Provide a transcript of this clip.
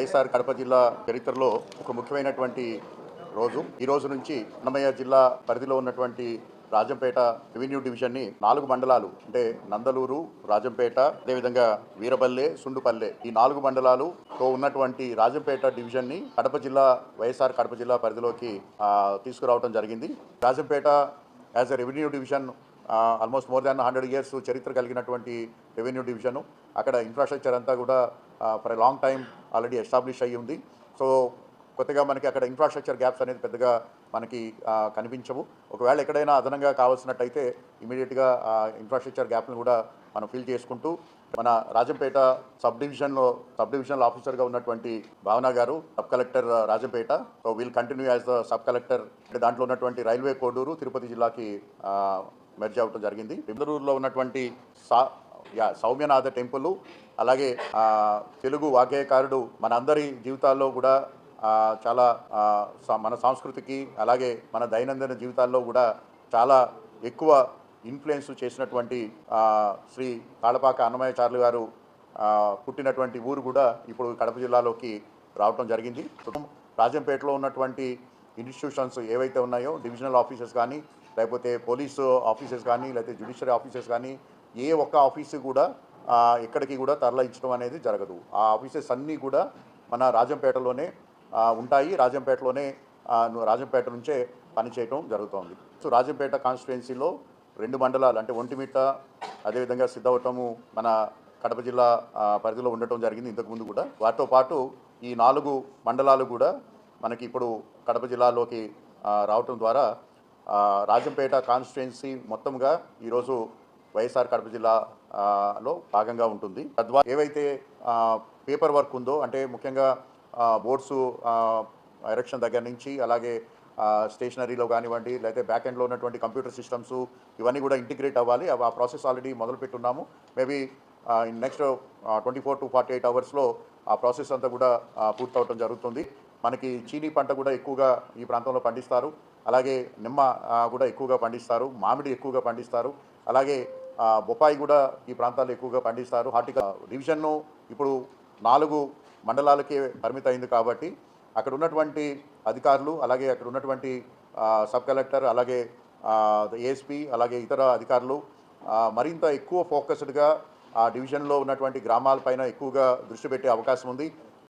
వైఎస్ఆర్ కడప జిల్లా చరిత్రలో ఒక ముఖ్యమైనటువంటి రోజు. ఈ రోజు నుంచి అన్నమయ్య జిల్లా పరిధిలో ఉన్నటువంటి రాజంపేట రెవెన్యూ డివిజన్ని నాలుగు మండలాలు అంటే నందలూరు రాజంపేట అదేవిధంగా వీరపల్లె సుండుపల్లె ఈ నాలుగు మండలాలుతో ఉన్నటువంటి రాజంపేట డివిజన్ని కడప జిల్లా వైఎస్ఆర్ కడప జిల్లా పరిధిలోకి తీసుకురావడం జరిగింది. Rajampet as a revenue division almost more than hundred years చరిత్ర కలిగినటువంటి రెవెన్యూ డివిజను అక్కడ ఇన్ఫ్రాస్ట్రక్చర్ అంతా కూడా for a long time already establish అయ్యి ఉంది. సో కొత్తగా మనకి అక్కడ ఇన్ఫ్రాస్ట్రక్చర్ గ్యాప్స్ అనేది పెద్దగా మనకి కనిపించవు. ఒకవేళ ఎక్కడైనా అదనంగా కావాల్సినట్టయితే ఇమీడియట్గా ఇన్ఫ్రాస్ట్రక్చర్ గ్యాప్ని కూడా మనం ఫిల్ చేసుకుంటూ మన రాజంపేట సబ్ డివిజన్లో సబ్ డివిజనల్ ఆఫీసర్గా ఉన్నటువంటి భావన గారు sub collector Rajampet. So we'll continue as the sub collector అంటే దాంట్లో ఉన్నటువంటి రైల్వే కోడూరు తిరుపతి జిల్లాకి మెర్జ్ అవ్వడం జరిగింది. బిందరూరులో ఉన్నటువంటి సా యా సౌమ్యనాథ టెంపుల్ అలాగే తెలుగు వాగ్గేయకారుడు మనందరి జీవితాల్లో కూడా చాలా మన సంస్కృతికి అలాగే మన దైనందిన జీవితాల్లో కూడా చాలా ఎక్కువ ఇన్ఫ్లుయెన్స్ చేసినటువంటి శ్రీ తాళపాక అన్నమయ్య గారు పుట్టినటువంటి ఊరు కూడా ఇప్పుడు కడప జిల్లాలోకి రావటం జరిగింది. రాజంపేటలో ఉన్నటువంటి ఇన్స్టిట్యూషన్స్ ఏవైతే ఉన్నాయో డివిజనల్ ఆఫీసెస్ కానీ లేకపోతే పోలీసు ఆఫీసెస్ కానీ లేకపోతే జ్యుడిషియరీ ఆఫీసర్స్ కానీ ఏ ఒక్క ఆఫీసు కూడా ఎక్కడికి కూడా తరలించడం అనేది జరగదు. ఆ ఆఫీసెస్ అన్నీ కూడా మన రాజంపేటలోనే ఉంటాయి. రాజంపేటలోనే రాజంపేట నుంచే పనిచేయటం జరుగుతోంది. సో రాజంపేట కాన్స్టిట్యుయెన్సీలో రెండు మండలాలు అంటే ఒంటిమిట్ట అదేవిధంగా సిద్ధవటము మన కడప జిల్లా పరిధిలో ఉండటం జరిగింది ఇంతకుముందు కూడా. వాటితో పాటు ఈ నాలుగు మండలాలు కూడా మనకి ఇప్పుడు కడప జిల్లాలోకి రావటం ద్వారా రాజంపేట కాన్స్టిట్యున్సీ మొత్తంగా ఈరోజు వైఎస్ఆర్ కడప జిల్లాలో భాగంగా ఉంటుంది. తద్వారా ఏవైతే పేపర్ వర్క్ ఉందో అంటే ముఖ్యంగా బోర్డ్స్ ఎరక్షన్ దగ్గర నుంచి అలాగే స్టేషనరీలో కానివ్వండి లేకపోతే బ్యాక్ ఎండ్లో ఉన్నటువంటి కంప్యూటర్ సిస్టమ్స్ ఇవన్నీ కూడా ఇంటిగ్రేట్ అవ్వాలి. ఆ process already మొదలుపెట్టున్నాము. Maybe next twenty four to forty eight అవర్స్లో ఆ ప్రాసెస్ అంతా కూడా పూర్తవటం జరుగుతుంది. మనకి చీనీ పంట కూడా ఎక్కువగా ఈ ప్రాంతంలో పండిస్తారు. అలాగే నిమ్మ కూడా ఎక్కువగా పండిస్తారు. మామిడి ఎక్కువగా పండిస్తారు. అలాగే బొప్పాయి కూడా ఈ ప్రాంతాల్లో ఎక్కువగా పండిస్తారు. హార్టికల్ డివిజన్ను ఇప్పుడు నాలుగు మండలాలకే పరిమితం అయింది కాబట్టి అక్కడ ఉన్నటువంటి అధికారులు అలాగే అక్కడ ఉన్నటువంటి సబ్ కలెక్టర్ అలాగే ఏఎస్పీ అలాగే ఇతర అధికారులు మరింత ఎక్కువ ఫోకస్డ్గా ఆ డివిజన్లో ఉన్నటువంటి గ్రామాలపైన ఎక్కువగా దృష్టి పెట్టే అవకాశం ఉంది.